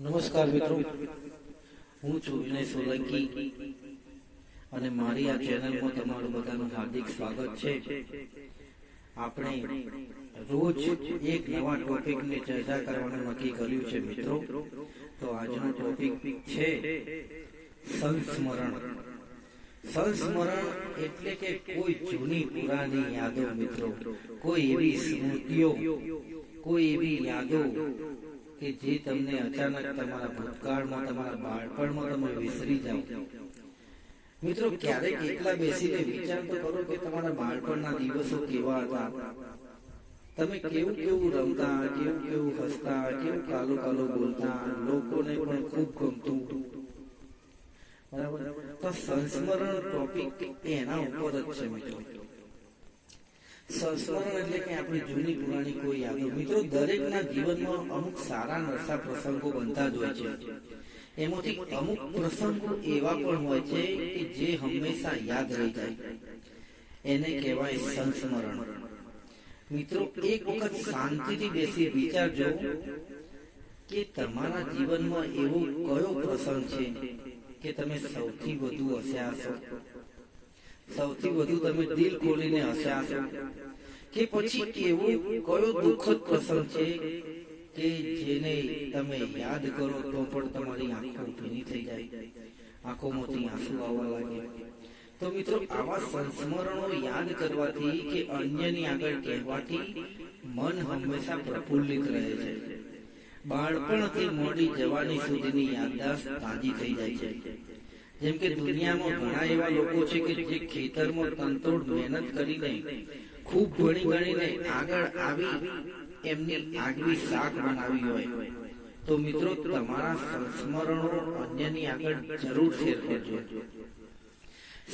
નમસ્કાર મિત્રો. હું છું વિનય સોલંકી અને મારી આ ચેનલમાં તમારું બધાનું હાર્દિક સ્વાગત છે. આપણે રોજ એક નવા ટોપિકની ચર્ચા કરવાનું નક્કી કર્યું છે મિત્રો. તો આજનો ટોપિક છે સંસ્મરણ. સંસ્મરણ એટલે કે કોઈ જૂની પુરાની યાદો મિત્રો. કોઈ એવી સ્મૃતિઓ, કોઈ એવી યાદો કે જે તમને અચાનક તમારા ભૂતકાળમાં, તમારા બાળપણમાં તમે વિસરી જાઓ. મિત્રો, ક્યારેક એકલા બેસીને વિચાર તો કરો કે તમારા બાળપણના દિવસો કેવા હતા. તમે કેવું કેવું રમતા, કેવું કેવું હસતા, કેવું કાલો કાલો બોલતા, લોકોને પણ ખૂબ ગમતું. બરાબર? તો સંસ્મરણ ટોપિક એના ઉપર જ છે, મિત્રો. સંસ્મરણ એટલે કે જૂની પુરાણી કોઈ યાદો મિત્રો, દરેકના જીવનમાં અમુક સારા નરસા પ્રસંગો બનતા જ હોય છે. એમાંથી અમુક પ્રસંગો એવા પણ હોય છે જે હંમેશા યાદ રહી જાય. એને કહેવાય સંસ્મરણ. મિત્રો, એક વખત શાંતિથી બેસી વિચારજો કે તમારા જીવનમાં એવો કયો પ્રસંગ છે કે તમે સૌથી વધુ હસ્યા છો સૌથી વધુ તમે દિલ ખોલીને હસ્યા છો કે પછી એવો કયો દુઃખદ પ્રસંગ છે કે જેને તમે યાદ કરો તો પણ તમારી આંખો ભીની થઈ જાય, આંખોમાંથી આંસુ આવવા લાગે. તો મિત્રો, આવા સંસ્મરણો યાદ કરવાથી કે અન્યની આગળ કહેવાથી મન હંમેશા પ્રફુલ્લિત રહે છે. બાળપણથી મોડી જવાની સુધીની યાદદાસ્ત તાજી થઈ જાય છે. જેમ કે દુનિયામાં ઘણા એવા લોકો છે કે જે ખેતરમાં તંતોડ મહેનત કરીને ખૂબ ભણી ગણીને આગળ આવી એમની આગવી શાક બનાવી હોય. તો મિત્રો, તમારા સંસ્મરણો અન્યની આગળ જરૂર શેર કરજો.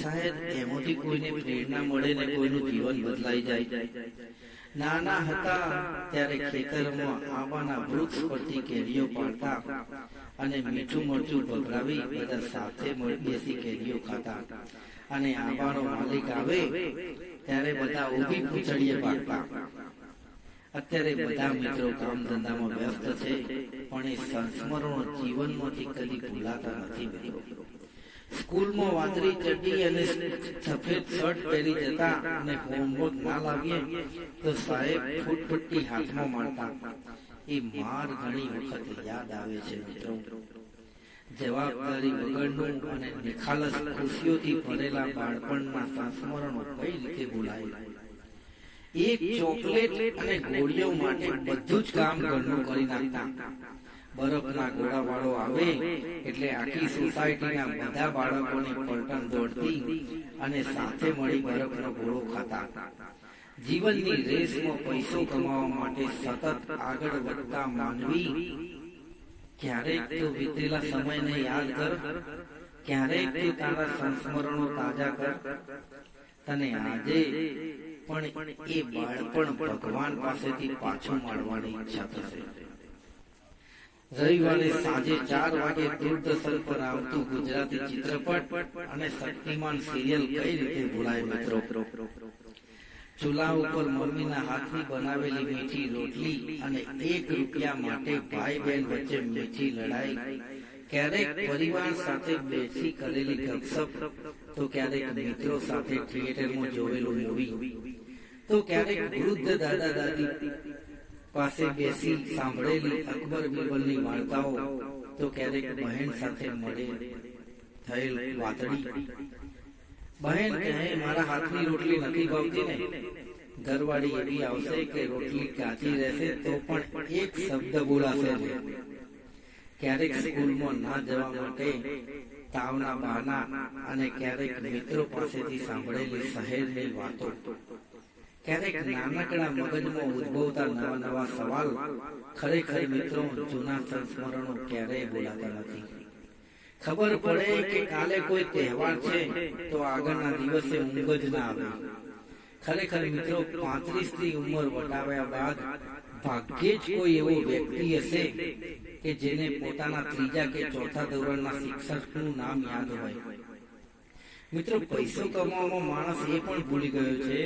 શાયદ એમાંથી કોઈને પ્રેરણા મળે ને કોઈનું જીવન બદલાઈ જાય. નાના હતા ત્યારે ખેતરમાં આંબાના વૃક્ષ પરથી કેરીઓ પાડતા. અને મીઠું મરચું ભભરાવી બધા સાથે બેસી કેરીઓ ખાતા. અને આંબાનો માલિક આવે, ત્યારે બધા ઊભી પૂછડીએ પાકતા અત્યારે બધા મિત્રો કામ ધંધામાં વ્યસ્ત છે, પણ એ સંસ્મરણો જીવનમાંથી કદી ભૂલાતા નથી સ્કૂલમાં વાદળી ચડ્ડી અને સફેદ શર્ટ પહેરી જતા અને હોમવર્ક ના લાવીએ, તો સાહેબ ફૂટપટ્ટી હાથમાં મારતા એ માર ઘણી વખત યાદ આવે છે મિત્રો. જવાબદારી વગરનું અને નિખાલસ ખુશીઓથી ભરેલા બાળપણના સંસ્મરણો કઈ રીતે ભૂલાય? એક ચોકલેટ અને ગોળીઓ માટે બધું જ કામ ઘરનું કરી નાખતા. બરફના ગોળા વાળો આવે એટલે આખી સોસાયટીના બધા બાળકોની પલટન દોડતી અને સાથે મળી બરફનો ગોળો ખાતા. જીવનની રેસમાં પૈસો કમાવા માટે સતત આગળ વધતા માનવી ક્યારેક તો વીતેલા સમયને યાદ કર, ક્યારેક તો તારા સંસ્મરણો તાજા કર. તને આજે પણ એ બાળપણ ભગવાન પાસેથી પાછું મળવાની ઈચ્છા થશે. રવિવારે સાંજે ચાર વાગે દૂરદર્શન પર આવતું ગુજરાતી ચિત્રપટ અને શક્તિમાન સિરિયલ કઈ રીતે ભૂલાય મિત્રો? ચૂલા ઉપર મમ્મીના હાથની બનાવેલી મીઠી રોટલી અને એક રૂપિયા માટે ભાઈ બહેન વચ્ચે મીઠી લડાઈ. ક્યારેક પરિવાર સાથે બેસી કરેલી ગપસપ, તો ક્યારેક મિત્રો સાથે થિયેટરમાં જોયેલું મૂવી, તો ક્યારેક વૃદ્ધ દાદા દાદી પાસે બેસી સાંભળેલી અકબર બિરબલની વાર્તાઓ, તો ક્યારેક બહેન સાથે મળે થયેલ વાતડી બહેન કહે મારા હાથની રોટલી નથી ભાવતી ને. ઘરવાળી એવી આવશે કે રોટલી કાચી રહેશે તો પણ એક શબ્દ બોલાશે ને ક્યારેક સ્કૂલમાં ના જવા માટે તાવના બહાના અને ક્યારેક મિત્રો પાસેથી સાંભળેલી શહેરની વાતો. ક્યારેક નાનકડા મગજમાં ઉદ્ભવતા નવા નવા સવાલ ખરેખર મિત્રો જૂના સંસ્મરણો ક્યારેય બોલાતા નથી. ખબર પડે કે કાલે કોઈ તહેવાર છે, તો આગળના દિવસે ઊંઘ જ ના આવે. ખરેખર મિત્રો પાંત્રીસની ઉંમર વટાવ્યા બાદ ભાગ્યે જ કોઈ એવો વ્યક્તિ હશે કે જેને પોતાના ત્રીજા કે ચોથા ધોરણના શિક્ષકનું નામ યાદ હોય. મિત્રો, પૈસો કમાવામાં માણસ એ પણ ભૂલી ગયો છે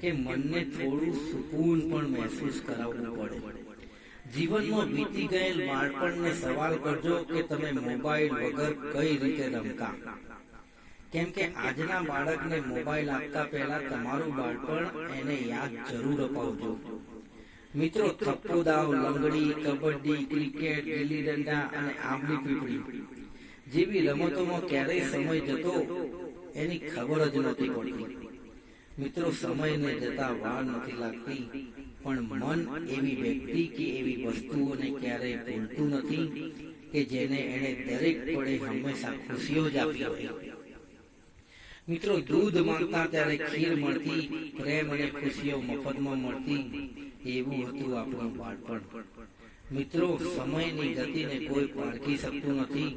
કે મનને થોડું સુકૂન પણ મહેસૂસ કરાવવું પડે. જીવનમાં વીતી ગયેલ બાળપણને સવાલ કરજો કે તમે મોબાઈલ વગર કઈ રીતે રમતા? કેમ કે આજના બાળકને મોબાઈલ આપતા પહેલા તમારું બાળપણ એને યાદ જરૂર અપાવજો. મિત્રો, થપ્પો દાવ, લંગડી, કબડ્ડી, ક્રિકેટ, ગીલી દંડા અને આંબલી પીપળી જેવી રમતોમાં ક્યારેય સમય જતો એની ખબર જ નથી પડતી. મિત્રો સમયને જતા વાર નથી લાગતી. પણ મન એવી વ્યક્તિ કે એવી વસ્તુઓને ક્યારેય ભૂલતું નથી કે જેને એણે દરેક પળે હંમેશા ખુશીઓ જ આપી હોય. મિત્રો દૂધ માંગતા ત્યારે ખીર મળતી પ્રેમ અને ખુશીઓ મફતમાં મળતી. એવું હતું આપણું બાળપણ. મિત્રો સમયની ગતિને કોઈ પારખી શકતું નથી.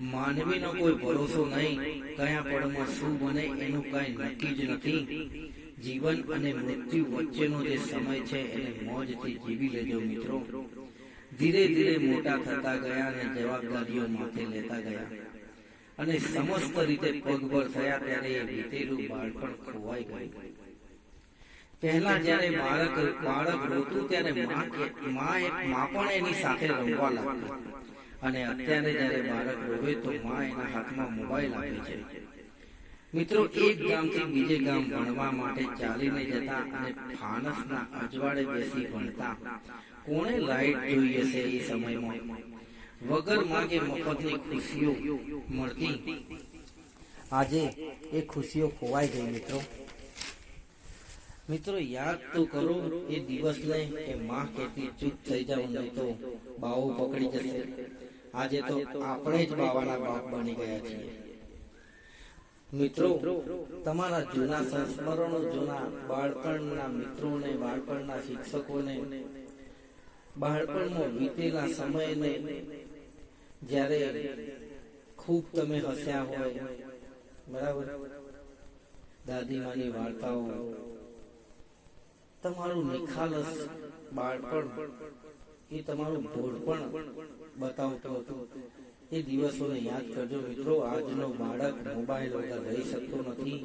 માનવીનો કોઈ ભરોસો નહીં. કયા પળમાં શું બને એનું કઈ નક્કી જ નથી. જીવન અને મૃત્યુ વચ્ચેનો જે સમય છે એને મોજથી જીવી લેજો મિત્રો. ધીરે ધીરે મોટા થતા ગયા અને જવાબદારીઓ માથે લેતા ગયા. અને સમસ્ત રીતે પગભર થયા ત્યારે એ વીતેલું બાળપણ ખોવાઈ ગયું. પહેલા જ્યારે બાળક બાળક રોતું ત્યારે માં પણ એની સાથે રમવા લાગતી અને અત્યારે જ્યારે બાળક રોવે તો માં એના હાથમાં મોબાઈલ આપે છે. મિત્રો, એક ગામથી બીજે ગામ ભણવા માટે ચાલીને જતા અને ફાનસના અજવાળે બેસી ભણતા. કોણે લાઈટ જોઈ હશે એ સમયમાં? વગર માંગે મફતની ખુશીઓ મળતી. આજે એ ખુશીઓ ખોવાઈ ગઈ મિત્રો. મિત્રો, યાદ તો કરો, એ દિવસને કે માં કહેતી, ચૂપ થઈ જાવ નહીં તો બાવો પકડી જશે. આજે તો આપણે જ બાવાના બાપ બની ગયા છીએ. મિત્રો, તમારા જૂના સંસ્મરણો, જૂના બાળપણના મિત્રોને, બાળપણના શિક્ષકોને, બાળપણમાં વીતેલા સમયને, જ્યારે ખૂબ તમે હસ્યા હોય, બરાબર? દાદીમાની વાર્તાઓ, તમારું નિખાલસ બાળપણ એ તમારું ભોળપણ બતાવતું હતું. એ દિવસોને યાદ કરજો મિત્રો, આજનો બાળક મોબાઈલ વગર રહી શકતો નથી.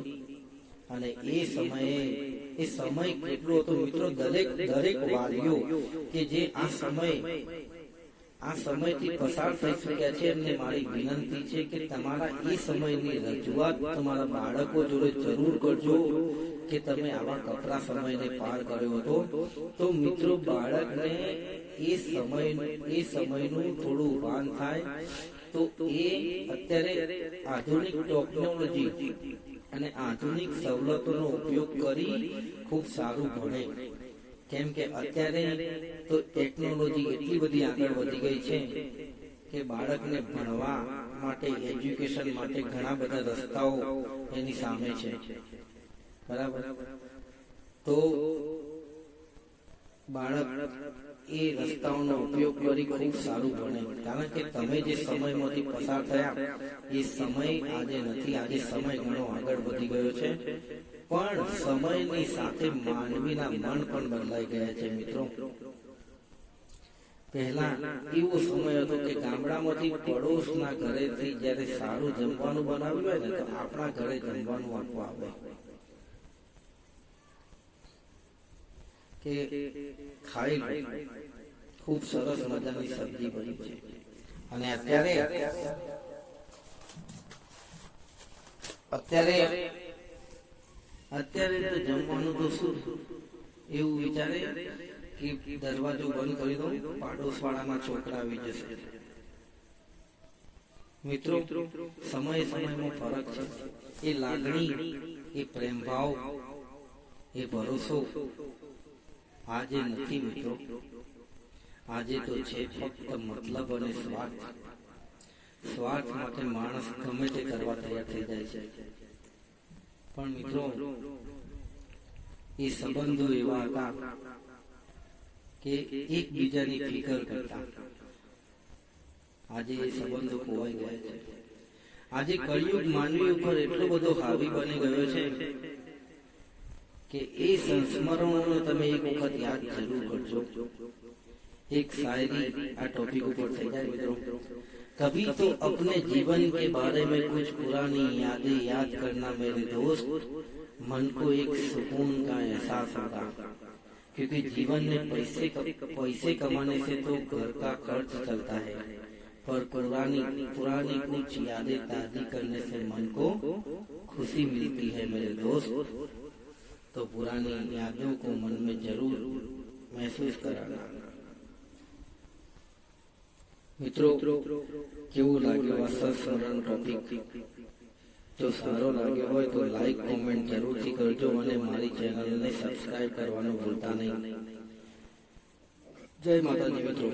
અને એ સમયે, એ સમય કેટલો હતો મિત્રો, દરેક દરેક વાલીઓ કે જે આ સમય, આ સમયથી પસાર થઈ ચૂક્યા છે એમને મારી વિનંતી છે કે તમારા એ સમયની રજૂઆત તમારા બાળકો જોડે જરૂર કરજો કે તમે આવા કપરા સમયને પાર કર્યો હતો. તો મિત્રો, બાળકને એ સમય, એ સમયનું થોડું ભાન થાય. તો એ અત્યારે આધુનિક ટેકનોલોજી અને આધુનિક સવલતોનો ઉપયોગ કરી ખૂબ સારું ભણે. કેમ કે અત્યારે તો ટેકનોલોજી એટલી બધી આગળ વધી ગઈ છે કે બાળકને ભણવા માટે એજ્યુકેશન માટે ઘણા બધા રસ્તાઓ એની સામે છે. બરાબર? તો બાળક એ રસ્તાઓનો ઉપયોગ કરી ખૂબ સારું ભણે કારણ કે તમે જે સમયમાંથી પસાર થયા, એ સમય આજે નથી, આજે સમય ઘણો આગળ વધી ગયો છે. પણ સમયની સાથે માનવીના મન પણ બદલાઈ ગયા છે, મિત્રો. પહેલા એવો સમય હતો કે ગામડામાંથી પડોશના ઘરેથી જ્યારે સારું જમવાનું બનાવ્યું હોય ને, તો આપણા ઘરે જમવાનું આપવા આવે. કે ખાઈ ખૂબ સરસ મજાની સબ્જી બની છે. અને અત્યારે અત્યારે અત્યારે તો જમવાનું તો શું? એવું વિચારે કે દરવાજો બંધ કરી દો પાડોશવાળામાં છોકરા આવી જશે. મિત્રો, સમય સમયમાં ફરક છે. એ લાગણી, એ પ્રેમભાવ, એ ભરોસો. આજે નથી મિત્રો. આજે તો છે ફક્ત મતલબ અને સ્વાર્થ. સ્વાર્થ માટે માણસ ગમે તે કરવા તૈયાર થઈ જાય છે. પણ મિત્રો, એ સંબંધો એવા હતા કે એકબીજાની ફિકર કરતા. આજે એ સંબંધો ખોવાઈ ગયા છે. આજે કળિયુગ માનવી ઉપર એટલો બધો હાવી બની ગયો છે કે એ સંસ્મરણોને તમે એક વખત યાદ જરૂર કરજો एक शायरी आ टॉपिक ऊपर થઈ જાય મિત્રો कभी तो अपने जीवन के बारे में कुछ पुरानी यादें याद करना मेरे दोस्त मन को एक सुकून का एहसास होगा क्योंकि जीवन में पैसे पैसे कमाने से तो घर का खर्च चलता है पर पुरानी पुरानी कुछ यादें ताज़ी करने से मन को खुशी मिलती है मेरे दोस्त तो पुरानी यादों को मन में जरूर महसूस कराना મિત્રો કેવું લાગ્યું આ સંસ્મરણ ટોપિક જો સારો લાગ્યો હોય તો લાઈક કોમેન્ટ જરૂરથી કરજો અને મારી ચેનલને સબસ્ક્રાઇબ કરવાનું ભૂલતા નહીં જય માતાજી મિત્રો